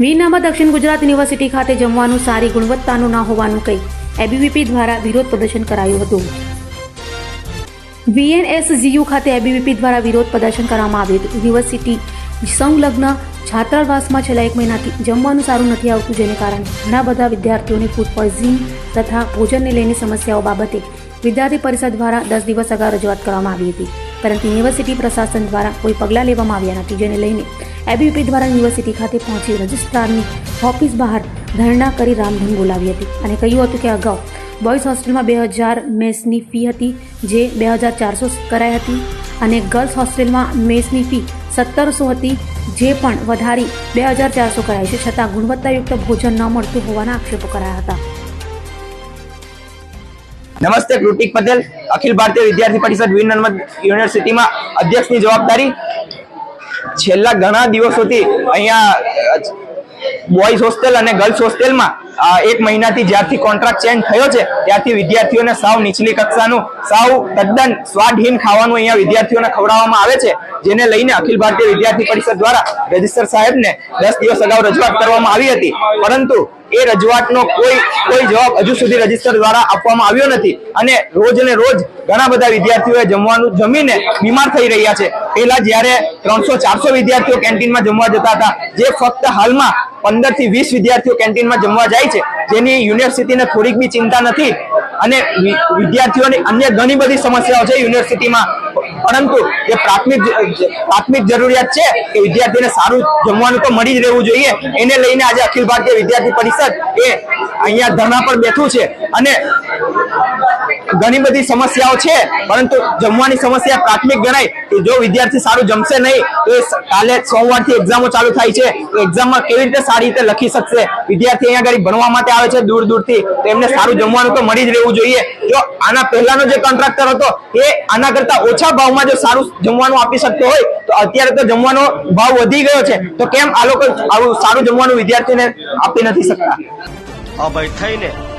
વીનામાં દક્ષિણ ગુજરાત યુનિવર્સિટી ખાતે જમવાનું સારી ગુણવત્તાનું ન હોવાનું કહી એબીવીપી દ્વારા વિરોધ પ્રદર્શન કરાયું હતું. વીએનએસજીયુ ખાતે એબીવીપી દ્વારા વિરોધ પ્રદર્શન કરવામાં આવ્યું હતું. યુનિવર્સિટી સંલગ્ન છાત્રાવાસમાં છેલ્લા એક મહિનાથી જમવાનું સારું નથી આવતું જેને કારણે ઘણા બધા વિદ્યાર્થીઓને ફૂડ પોઈઝનિંગ તથા ભોજનને લઈને સમસ્યાઓ બાબતે વિદ્યાર્થી પરિષદ દ્વારા દસ દિવસ અગાઉ રજૂઆત કરવામાં આવી હતી. પરંતુ યુનિવર્સિટી પ્રશાસન દ્વારા કોઈ પગલાં લેવામાં આવ્યા નથી, જેને લઈને એબીવીપી દ્વારા યુનિવર્સિટી ખાતે પહોંચી રજિસ્ટ્રારની ઓફિસ બહાર ધરણા કરી રામધૂન બોલાવી હતી અને કહ્યું હતું કે અગાઉ બોયઝ હોસ્ટેલમાં બે હજાર મેસની ફી હતી, જે બે હજાર ચારસો કરાઈ હતી અને ગર્લ્સ હોસ્ટેલમાં મેસની ફી સત્તરસો હતી, જે પણ વધારી બે હજાર ચારસો કરાઈ છે, છતાં ગુણવત્તાયુક્ત ભોજન ન મળતું હોવાના આક્ષેપો કરાયા હતા. નમસ્તે, કૃતિક પટેલ, અખિલ ભારતીય વિદ્યાર્થી પરિષદ વીર યુનિવર્સિટીમાં અધ્યક્ષની જવાબદારી છેલ્લા ઘણા દિવસોથી અહીંયા બોયઝ હોસ્ટેલ અને ગર્લ્સ હોસ્ટેલમાં એક મહિનાથી જ્યારથી કોન્ટ્રાક્ટ ચેન્જ થયો છે, ત્યારથી વિદ્યાર્થીઓને સાવ નીચલી કક્ષાનું, સાવ તદ્દન સ્વાદહીન ખાવાનું અહીંયા વિદ્યાર્થીઓને ખવડાવવામાં આવે છે, જેને લઈને અખિલ ભારતીય વિદ્યાર્થી પરિષદ દ્વારા રજિસ્ટર સાહેબને દસ દિવસ અગાઉ રજૂઆત કરવામાં આવી હતી. પરંતુ એ રજૂઆતનો કોઈ કોઈ જવાબ હજુ સુધી રજિસ્ટર દ્વારા આપવામાં આવ્યો નથી. અને રોજ ને રોજ ઘણા બધા વિદ્યાર્થીઓએ જમવાનું જમીને બીમાર થઈ રહ્યા છે. પહેલા જ્યારે ત્રણસો ચારસો વિદ્યાર્થીઓ કેન્ટીનમાં જમવા જતા હતા, જે ફક્ત હાલમાં પંદરથી વીસ વિદ્યાર્થીઓ કેન્ટીનમાં જમવા જાય છે, જેની યુનિવર્સિટીને થોડીક બી ચિંતા નથી. અને વિદ્યાર્થીઓની અન્ય ઘણી બધી સમસ્યાઓ છે યુનિવર્સિટીમાં. પરંતુ જે પ્રાથમિક પ્રાથમિક જરૂરિયાત છે કે વિદ્યાર્થીને સારું જમવાનું તો મળી જ રહેવું જોઈએ. એને લઈને આજે અખિલ ભારતીય વિદ્યાર્થી પરિષદ એ અહીંયા ધરણા પર બેઠું છે. અને ઘણી બધી સમસ્યાઓ છે, પરંતુ જમવાની સમસ્યા પ્રાથમિક ગણાય કે જો વિદ્યાર્થી સારું જમશે નહીં, તો એ કાલે સોમવારથી એક્ઝામો ચાલુ થાય છે. તો એક્ઝામમાં કેવી રીતે સારી રીતે લખી શકશે? વિદ્યાર્થી અહીંયા આગળ ભણવા માટે આવે છે દૂર દૂરથી, તો એમને સારું જમવાનું તો મળી જ રહેવું જોઈએ. જો આના પહેલાનો જે કોન્ટ્રાક્ટર હતો, એ આના કરતા ઓછા ભાવમાં જો સારું જમવાનું આપી શકતો હોય, તો અત્યારે તો જમવાનો ભાવ વધી ગયો છે. તો કેમ આ લોકો આવું સારું જમવાનું વિદ્યાર્થીને આપી નથી શકતા? અભય થઈને